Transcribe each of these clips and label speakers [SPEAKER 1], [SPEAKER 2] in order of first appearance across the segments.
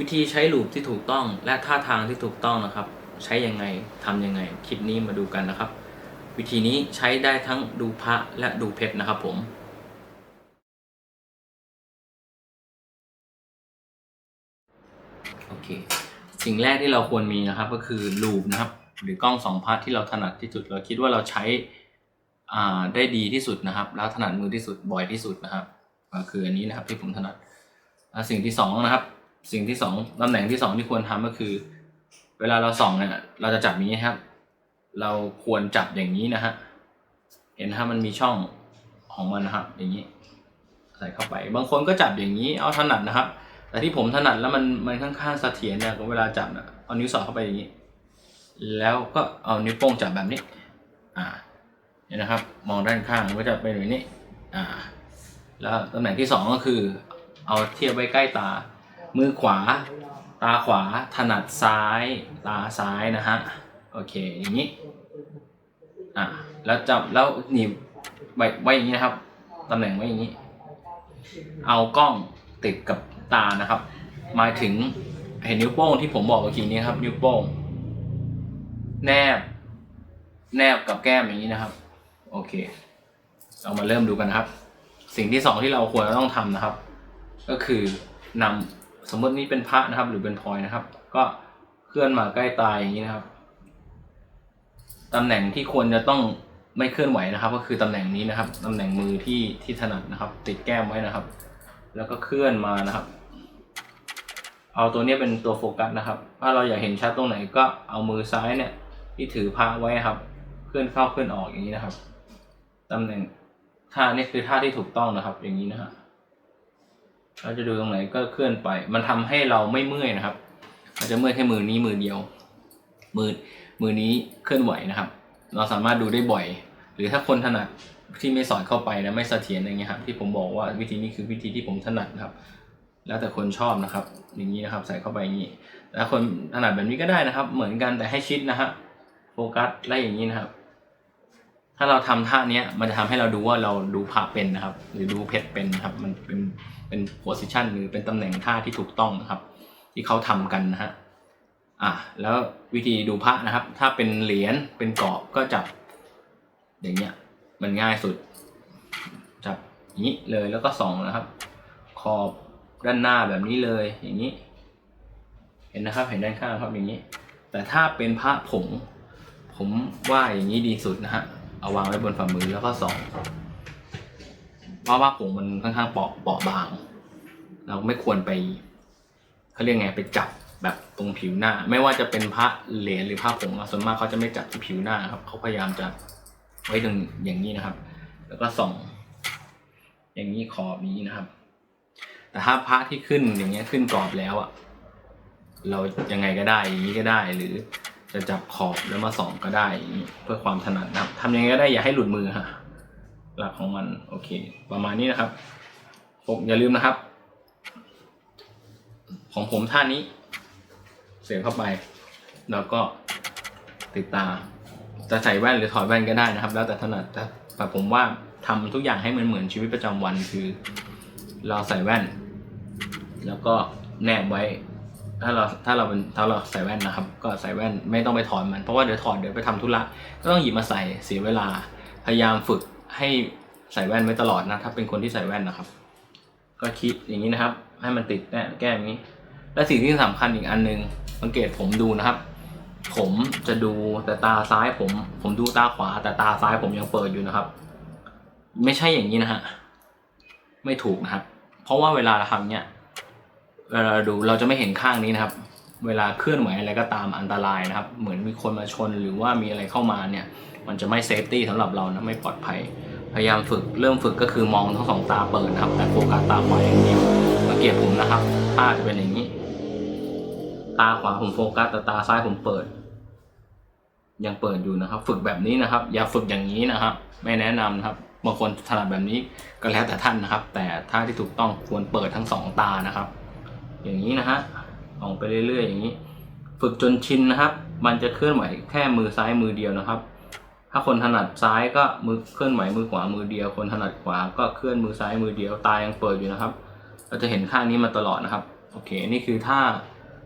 [SPEAKER 1] วิธีใช้ลูปที่ถูกต้องและท่าทางที่ถูกต้องนะครับ ใช้ยังไงทำยังไง คลิปนี้มาดูกันนะครับ วิธีนี้ใช้ได้ทั้งดูพระและดูเพชรนะครับผมโอเคสิ่งแรกที่เราควรมีนะครับก็คือลูปนะครับ หรือกล้องสองพาร์ทที่เราถนัดที่สุดเราคิดว่าเราใช้ได้ดีที่สุดนะครับ แล้วถนัดมือที่สุดบ่อยที่สุดนะครับก็คืออันนี้นะครับที่ผมถนัดสิ่งที่สองนะครับ สิ่งที่สองตำแหน่งที่สองที่ควรทำก็คือ เวลาเราส่องเนี่ยเราจะจับอย่างนี้ครับ เราควรจับอย่างนี้นะฮะเห็นนะมันมีช่องของมันนะครับ อย่างนี้ ใส่เข้าไป บางคนก็จับอย่างนี้ เอาถนัดนะครับ แต่ที่ผมถนัดแล้วมันมันค่อนข้างเสถียรเนี่ยเวลาจับนะเอานิ้วสอดเข้าไปอย่างนี้ แล้วก็เอานิ้วโป้งจับแบบนี้ อ่าเนี่ยนะครับ มองด้านข้างก็จะเป็นแบบนี้ อ่า แล้วตำแหน่งที่สองก็คือ เอาเทียบไว้ใกล้ตา มือขวา ตาขวาถนัดซ้าย ตาซ้ายนะฮะ โอเค อย่างนี้ อะ แล้วจับ แล้วหนีบไว้ไว้อย่างนี้นะครับ ตำแหน่งไว้อย่างนี้ เอากล้องติดกับตานะครับ มาถึงเห็นนิ้วโป้งที่ผมบอกเมื่อกี้นี้ครับ นิ้วโป้ง แนบ แนบกับแก้มอย่างนี้นะครับ โอเค เรามาเริ่มดูกันนะครับ สิ่งที่สองที่เราควรจะต้องทำนะครับ ก็คือนำ สมมตินี่เป็นพระนะครับ หรือเป็นพลอยนะครับ ก็เคลื่อนมาใกล้ตายอย่างนี้นะครับตำแหน่งที่ควรจะต้องไม่เคลื่อนไหวนะครับ ก็คือตำแหน่งนี้นะครับตำแหน่งมือที่ที่ถนัดนะครับ ติดแก้มไว้นะครับ แล้วก็เคลื่อนมานะครับ เอาตัวนี้เป็นตัวโฟกัสนะครับ ถ้าเราอยากเห็นชัดตรงไหนก็เอามือซ้ายเนี่ย ที่ถือพระไว้ครับเคลื่อนเข้าเคลื่อนออกอย่างนี้นะครับตำแหน่งท่านี่คือท่าที่ถูกต้องนะครับ อย่างนี้นะฮะ เราจะดูตรงไหนก็เคลื่อนไป มันทำให้เราไม่เมื่อยนะครับมันจะเมื่อยแค่มือนี้มือเดียว มือมือนี้เคลื่อนไหวนะครับ เราสามารถดูได้บ่อย หรือถ้าคนถนัดที่ไม่สอดเข้าไปนะไม่เสถียรอย่างเงี้ยครับที่ผมบอกว่าวิธีนี้คือวิธีที่ผมถนัดนะครับ แล้วแต่คนชอบนะครับ อย่างนี้นะครับ ใส่เข้าไปอย่างนี้แต่คนถนัดแบบนี้ก็ได้นะครับ เหมือนกันแต่ให้ชิดนะฮะโฟกัสไล่อย่างนี้นะครับ ถ้าเราทำท่าเนี้ยมันจะทำให้เราดูว่าเราดูผ่าเป็นนะครับ หรือดูเพชรเป็นนะครับ มันเป็นเป็นโพสิชันหรือเป็นตำแหน่งท่าที่ถูกต้องนะครับ ที่เขาทำกันนะฮะอะแล้ววิธีดูพระนะครับ ถ้าเป็นเหรียญเป็นกรอบก็จับ อย่างเงี้ย มันง่ายสุด จับอย่างนี้เลยแล้วก็ส่องนะครับ ขอบด้านหน้าแบบนี้เลยอย่างนี้ เห็นนะครับ เห็นด้านข้างครับอย่างนี้ แต่ถ้าเป็นพระผงผมว่าอย่างนี้ดีสุดนะฮะ เอาวางไว้บนฝ่ามือแล้วก็ส่องเพราะว่าผงมันค่อนข้างเปราะเปราะบาง เราไม่ควรไปเขาเรียกไงไปจับแบบตรงผิวหน้า ไม่ว่าจะเป็นพระเหรียญหรือพระผงส่วนมากเขาจะไม่จับที่ผิวหน้าครับเขาพยายามจะไว้ตรงอย่างนี้นะครับ แล้วก็ส่อง อย่างนี้ขอบนี้นะครับ แต่ถ้าพระที่ขึ้นอย่างเงี้ยขึ้นกรอบแล้วอะเรายังไงก็ได้อย่างนี้ก็ได้หรือ จะจับขอบแล้วมาส่องก็ได้เพื่อความถนัดนะครับทำยังไงก็ได้อย่าให้หลุดมือฮะหลักของมันโอเค ประมาณนี้นะครับผมอย่าลืมนะครับ ของผมท่านี้ เสียบเข้าไป แล้วก็ติดตา จะใส่แว่นหรือถอดแว่นก็ได้นะครับ แล้วแต่ถนัดแต่แต่ผมว่าทำทุกอย่างให้มันเหมือนชีวิตประจำวันคือ เราใส่แว่น แล้วก็แนบไว้ ถ้าเราถ้าเราเป็นถ้าเราใส่แว่นนะครับ ก็ใส่แว่นไม่ต้องไปถอดมันเพราะว่าเดี๋ยวถอดเดี๋ยวไปทำธุระก็ต้องหยิบมาใส่เสียเวลาพยายามฝึกให้ใส่แว่นไว้ตลอดนะถ้าเป็นคนที่ใส่แว่นนะครับ ก็คิดอย่างนี้นะครับ ให้มันติดแน่แก้อย่างนี้ และสิ่งที่สำคัญอีกอันหนึงสังเกตผมดูนะครับ ผมจะดูแต่ตาซ้ายผม ผมดูตาขวา แต่ตาซ้ายผมยังเปิดอยู่นะครับ ไม่ใช่อย่างนี้นะฮะไม่ถูกนะครับ เพราะว่าเวลาเราทำเนี้ย เวลาดูเราจะไม่เห็นข้างนี้นะครับ เวลาเคลื่อนไหวอะไรก็ตามอันตรายนะครับ เหมือนมีคนมาชนหรือว่ามีอะไรเข้ามาเนี่ย มันจะไม่เซฟตี้สำหรับเรานะไม่ปลอดภัย พยายามฝึกเริ่มฝึกก็คือมองทั้งสองตาเปิดนะครับ แต่โฟกัสตาขวาอย่างเดียวสังเกตผมนะครับท่าจะเป็นอย่างนี้ ตาขวาผมโฟกัสแต่ตาซ้ายผมเปิด ยังเปิดอยู่นะครับ ฝึกแบบนี้นะครับ อย่าฝึกอย่างนี้นะครับ ไม่แนะนำนะครับบางคนถนัดแบบนี้ก็แล้วแต่ท่านนะครับ แต่ท่าที่ถูกต้องควรเปิดทั้งสองตานะครับ อย่างนี้นะฮะลองไปเรื่อยๆอย่างนี้ ฝึกจนชินนะครับ มันจะเคลื่อนไหวแค่มือซ้ายมือเดียวนะครับ ถ้าคนถนัดซ้ายก็มือเคลื่อนไหวมือขวามือเดียว คนถนัดขวาก็เคลื่อนมือซ้ายมือเดียวตายังเปิดอยู่นะครับ เราจะเห็นข้างนี้มาตลอดนะครับโอเคนี่คือท่า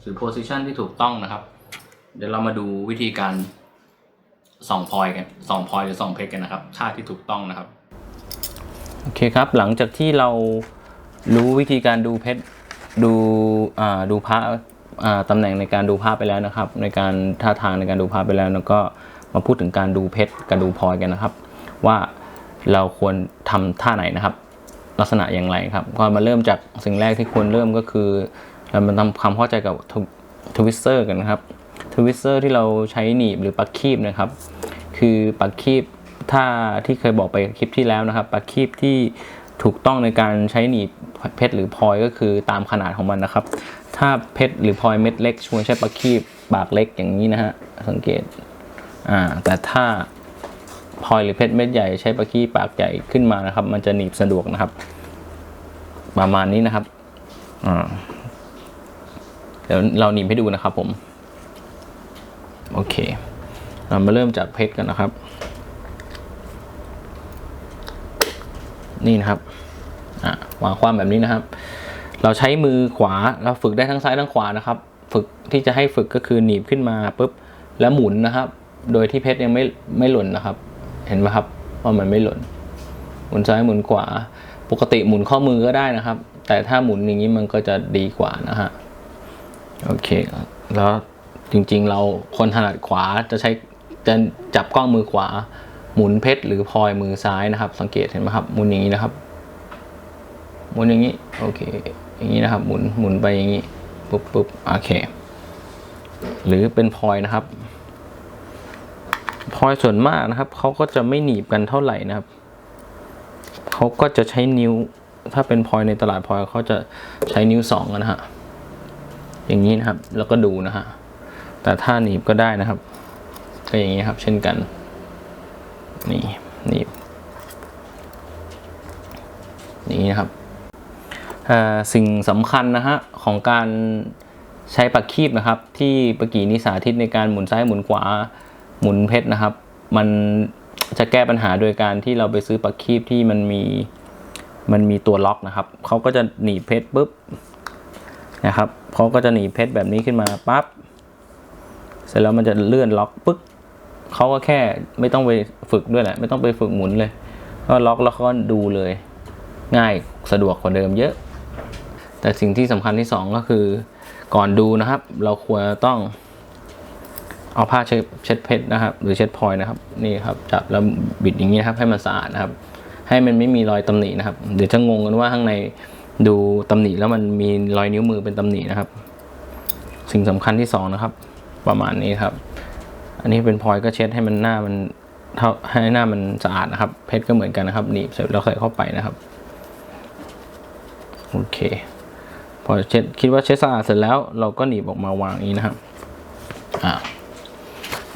[SPEAKER 1] หรือ position ที่ถูกต้องนะครับ เดี๋ยวเรามาดูวิธีการส่องพลอยกันส่องพลอยหรือส่องเพชรกันนะครับท่าที่ถูกต้องนะครับโอเคครับหลังจากที่เรารู้วิธีการดูเพชร ดูอ่าดูพระอ่าตำแหน่งในการดูภาพไปแล้วนะครับ ในการท่าทางในการดูภาพไปแล้วแล้วก็มาพูดถึงการดูเพชรกับดูพลอยกันนะครับ ว่าเราควรทำท่าไหนนะครับ ลักษณะอย่างไรครับก็มาเริ่มจากสิ่งแรกที่ควรเริ่มก็คือ เรามาทำความเข้าใจกับทวิสเตอร์กันนะครับทวิสเตอร์ที่เราใช้หนีบหรือปักคีบนะครับ คือปักคีบถ้าที่เคยบอกไปคลิปที่แล้วนะครับ ปักคีบที่ ถูกต้องในการใช้หนีบเพชรหรือพลอยก็คือตามขนาดของมันนะครับ ถ้าเพชรหรือพลอยเม็ดเล็กควรใช้ปักคีบปากเล็กอย่างนี้นะฮะสังเกตอ่าแต่ถ้าพลอยหรือเพชรเม็ดใหญ่ใช้ปักคีบปากใหญ่ขึ้นมานะครับ มันจะหนีบสะดวกนะครับ ประมาณนี้นะครับอ่าเดี๋ยวเราหนีบให้ดูนะครับผม โอเค เรามาเริ่มจากเพชรกันนะครับ นี่นะครับวางความแบบนี้นะครับ เราใช้มือขวาเราฝึกได้ทั้งซ้ายทั้งขวานะครับ ฝึกที่จะให้ฝึกก็คือหนีบขึ้นมาปุ๊บแล้วหมุนนะครับ โดยที่เพชรยังไม่ไม่หล่นนะครับ เห็นไหมครับว่ามันไม่หล่น หมุนซ้ายหมุนขวา ปกติหมุนข้อมือก็ได้นะครับ แต่ถ้าหมุนอย่างนี้มันก็จะดีกว่านะฮะโอเคแล้วจริงๆเราคนถนัดขวาจะใช้จะจับกล้องมือขวา หมุนเพชรหรือพลอยมือซ้ายนะครับ สังเกตเห็นไหมครับหมุนอย่างนี้นะครับ หมุนอย่างนี้โอเค อย่างนี้นะครับ หมุนหมุนไปอย่างนี้ปุ๊บปุ๊บโอเค หรือเป็นพลอยนะครับพลอยส่วนมากนะครับเขาก็จะไม่หนีบกันเท่าไหร่นะครับเขาก็จะใช้นิ้ว ถ้าเป็นพลอยในตลาดพลอยเขาจะใช้นิ้วสองนะฮะอย่างนี้นะครับแล้วก็ดูนะฮะแต่ถ้าหนีบก็ได้นะครับ ก็อย่างนี้ครับ เช่นกัน นี่นีบนี่นะครับสิ่งสำคัญนะฮะของการใช้ปักคีบนะครับ ที่ปกีนิสาธิตในการหมุนซ้ายหมุนขวาหมุนเพชรนะครับ มันจะแก้ปัญหาโดยการที่เราไปซื้อปักคีบที่มันมีมันมีตัวล็อกนะครับเขาก็จะหนีเพชรปุ๊บนะครับเขาก็จะหนีเพชรแบบนี้ขึ้นมาปั๊บเสร็จแล้วมันจะเลื่อนล็อกปึ๊ก เขาก็แค่ไม่ต้องไปฝึกด้วยแหละ ไม่ต้องไปฝึกหมุนเลย ก็ล็อกแล้วก็ดูเลย ง่ายสะดวกกว่าเดิมเยอะ แต่สิ่งที่สำคัญที่สองก็คือ ก่อนดูนะครับ เราควรต้อง เอาผ้าเช็ดเช็ดเพชรนะครับ หรือเช็ดพลอยนะครับ นี่ครับ จับแล้วบิดอย่างนี้นะครับ ให้มันสะอาดนะครับ ให้มันไม่มีรอยตำหนินะครับ เดี๋ยวจะงงกันว่าข้างในดูตำหนิแล้วมันมีรอยนิ้วมือเป็นตำหนินะครับ สิ่งสำคัญที่สองนะครับ ประมาณนี้ครับ อันนี้เป็นพลอยก็เช็ดให้มันหน้ามันเท่าให้หน้ามันสะอาดนะครับ เพชรก็เหมือนกันนะครับหนีบเสร็จแล้วใส่เข้าไปนะครับโอเค พอเช็ดคิดว่าเช็ดสะอาดเสร็จแล้วเราก็หนีบออกมาวางอย่างนี้นะครับอ่า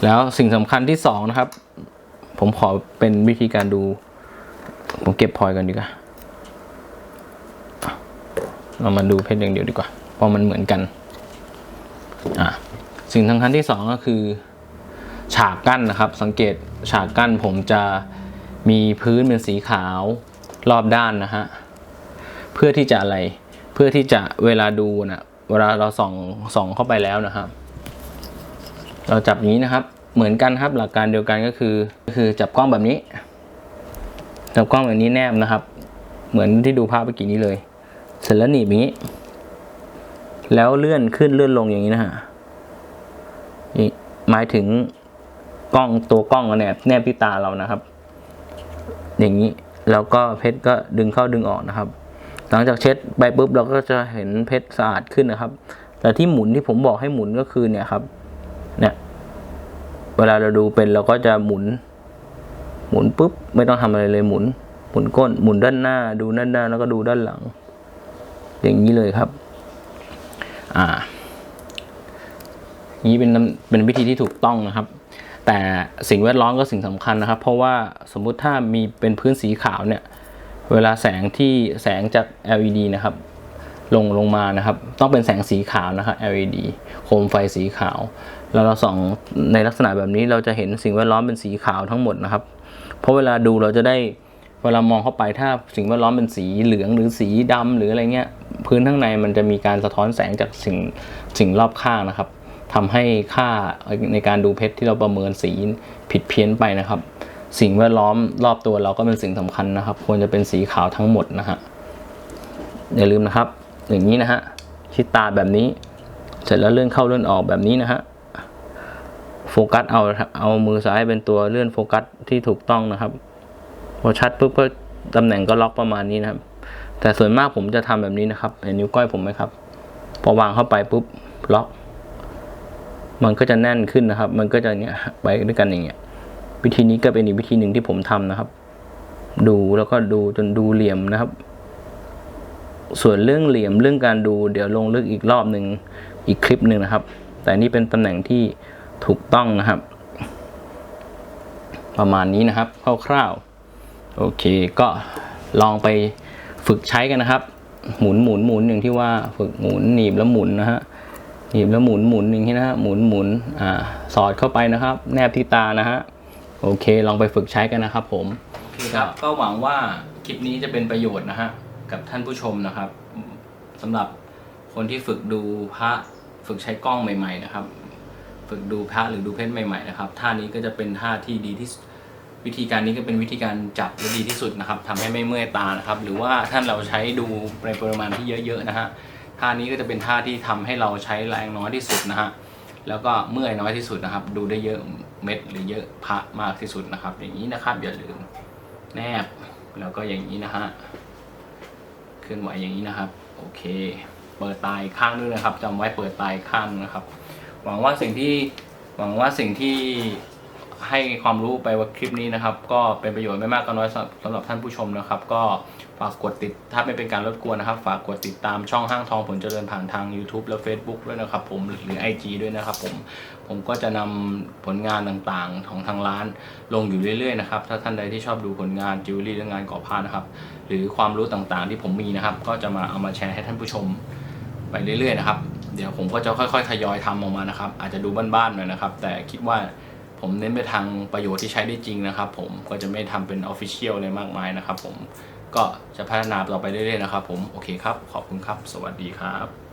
[SPEAKER 1] แล้วสิ่งสำคัญที่สองนะครับ ผมขอเป็นวิธีการดู ผมเก็บพลอยกันดีกว่าเรามาดูเพชรอย่างเดียวดีกว่าเพราะมันเหมือนกันอ่าสิ่งสำคัญที่สองก็คือ ฉากกั้นนะครับ สังเกตฉากกั้นผมจะมีพื้นเป็นสีขาวรอบด้านนะฮะเพื่อที่จะอะไรเพื่อที่จะเวลาดูนะเวลาเราส่องส่องเข้าไปแล้วนะครับ เราจับอย่างนี้นะครับ เหมือนกันครับหลักการเดียวกันก็คือก็คือจับกล้องแบบนี้ จับกล้องแบบนี้แนบนะครับ เหมือนที่ดูภาพเมื่อกี้นี้เลย เสร็จแล้วหนีบอย่างนี้ แล้วเลื่อนขึ้นเลื่อนลงอย่างนี้นะฮะนี่หมายถึง กล้องตัวกล้องแนบแนบที่ตาเรานะครับ อย่างนี้แล้วก็เพชรก็ดึงเข้าดึงออกนะครับ หลังจากเช็ดไปปุ๊บเราก็จะเห็นเพชรสะอาดขึ้นนะครับ แต่ที่หมุนที่ผมบอกให้หมุนก็คือเนี่ยครับ เนี่ย เวลาเราดูเป็นเราก็จะหมุน หมุนปุ๊บไม่ต้องทำอะไรเลยหมุน หมุนก้นหมุนด้านหน้า ดูด้านหน้าแล้วก็ดูด้านหลัง อย่างนี้เลยครับ อ่านี้เป็นเป็นวิธีที่ถูกต้องนะครับ แต่สิ่งแวดล้อมก็สิ่งสำคัญนะครับ เพราะว่าสมมุติถ้ามีเป็นพื้นสีขาวเนี่ย เวลาแสงที่แสงจาก LED นะครับ ลงลงมานะครับ ต้องเป็นแสงสีขาวนะครับ LED โคมไฟสีขาว แล้วเราส่องในลักษณะแบบนี้เราจะเห็นสิ่งแวดล้อมเป็นสีขาวทั้งหมดนะครับ เพราะเวลาดูเราจะได้เวลามองเข้าไปถ้าสิ่งแวดล้อมเป็นสีเหลืองหรือสีดำหรืออะไรเงี้ยพื้นข้างในมันจะมีการสะท้อนแสงจากสิ่งสิ่งรอบข้างนะครับ ทำให้ค่าในการดูเพชรที่เราประเมินสีผิดเพี้ยนไปนะครับ สิ่งแวดล้อมรอบตัวเราก็เป็นสิ่งสำคัญนะครับ ควรจะเป็นสีขาวทั้งหมดนะฮะอย่าลืมนะครับ อย่างนี้นะฮะชิดตาแบบนี้ เสร็จแล้วเลื่อนเข้าเลื่อนออกแบบนี้นะฮะโฟกัสเอาเอามือซ้ายเป็นตัวเลื่อนโฟกัสที่ถูกต้องนะครับพอชัดปุ๊บก็ตำแหน่งก็ล็อกประมาณนี้นะครับ แต่ส่วนมากผมจะทำแบบนี้นะครับเห็นนิ้วก้อยผมไหมครับ พอวางเข้าไปปุ๊บล็อก มันก็จะแน่นขึ้นนะครับ มันก็จะเนี้ยไปด้วยกันอย่างเงี้ย วิธีนี้ก็เป็นอีกวิธีหนึ่งที่ผมทำนะครับ ดูแล้วก็ดูจนดูเหลี่ยมนะครับ ส่วนเรื่องเหลี่ยมเรื่องการดู เดี๋ยวลงลึกอีกรอบหนึ่งอีกคลิปหนึ่งนะครับ แต่นี่เป็นตำแหน่งที่ถูกต้องนะครับ ประมาณนี้นะครับคร่าวๆโอเคก็ลองไปฝึกใช้กันนะครับ หมุนหมุนหมุนอย่างที่ว่าฝึกหมุนหนีบแล้วหมุนนะฮะ หนีบแล้วหมุนหมุนอย่างที่นะฮะหมุนหมุนอ่าสอดเข้าไปนะครับ แนบที่ตานะฮะโอเค ลองไปฝึกใช้กันนะครับ ผมโอเคครับก็หวังว่าคลิปนี้จะเป็นประโยชน์นะฮะกับท่านผู้ชมนะครับสำหรับคนที่ฝึกดูพระฝึกใช้กล้องใหม่ ๆ นะครับ ฝึกดูพระหรือดูเพชรใหม่ๆนะครับท่านี้ก็จะเป็นท่าที่ดีที่วิธีการนี้ก็เป็นวิธีการจับและดีที่สุดนะครับทำให้ไม่เมื่อยตานะครับ หรือว่าท่านเราใช้ดูในปริมาณที่เยอะ ๆ นะฮะ ท่านี้ก็จะเป็นท่าที่ทำให้เราใช้แรงน้อยที่สุดนะฮะแล้วก็เมื่อยน้อยที่สุดนะครับ ดูได้เยอะเม็ดหรือเยอะพระมากที่สุดนะครับ อย่างนี้นะครับอย่าลืมแนบแล้วก็อย่างนี้นะฮะเคลื่อนไหวอย่างนี้นะครับ โอเค เปิดตายข้างด้วยนะครับจำไว้เปิดตายข้างนะครับ หวังว่าสิ่งที่หวังว่าสิ่งที่ ให้ความรู้ไปว่าคลิปนี้นะครับ ก็เป็นประโยชน์ไม่มากก็น้อยสำหรับสำหรับท่านผู้ชมนะครับ ก็ฝากกดติดถ้าไม่เป็นการรบกวนนะครับ ฝากกดติดตามช่องห้างทองผลเจริญผ่านทาง YouTube และ Facebook ด้วยนะครับ ผมหรือ IG ด้วยนะครับ ผมผมก็จะนำผลงานต่างๆของทางร้านลงอยู่เรื่อยๆนะครับถ้าท่านใดที่ชอบดูผลงานจิวเวลรี่และงานก่อผ้านะครับ หรือความรู้ต่างๆที่ผมมีนะครับ ก็จะมาเอามาแชร์ให้ท่านผู้ชมไปเรื่อยๆนะครับเดี๋ยวผมก็จะค่อยๆทยอยทำออกมานะครับ อาจจะดูบ้านๆหน่อยนะครับ แต่คิดว่า ผมเน้นไปทางประโยชน์ที่ใช้ได้จริงนะครับผมก็จะไม่ทำเป็นออฟฟิเชียลอะไรมากมายนะครับผมก็จะพัฒนาต่อไปเรื่อยๆนะครับผมโอเคครับ ขอบคุณครับ สวัสดีครับ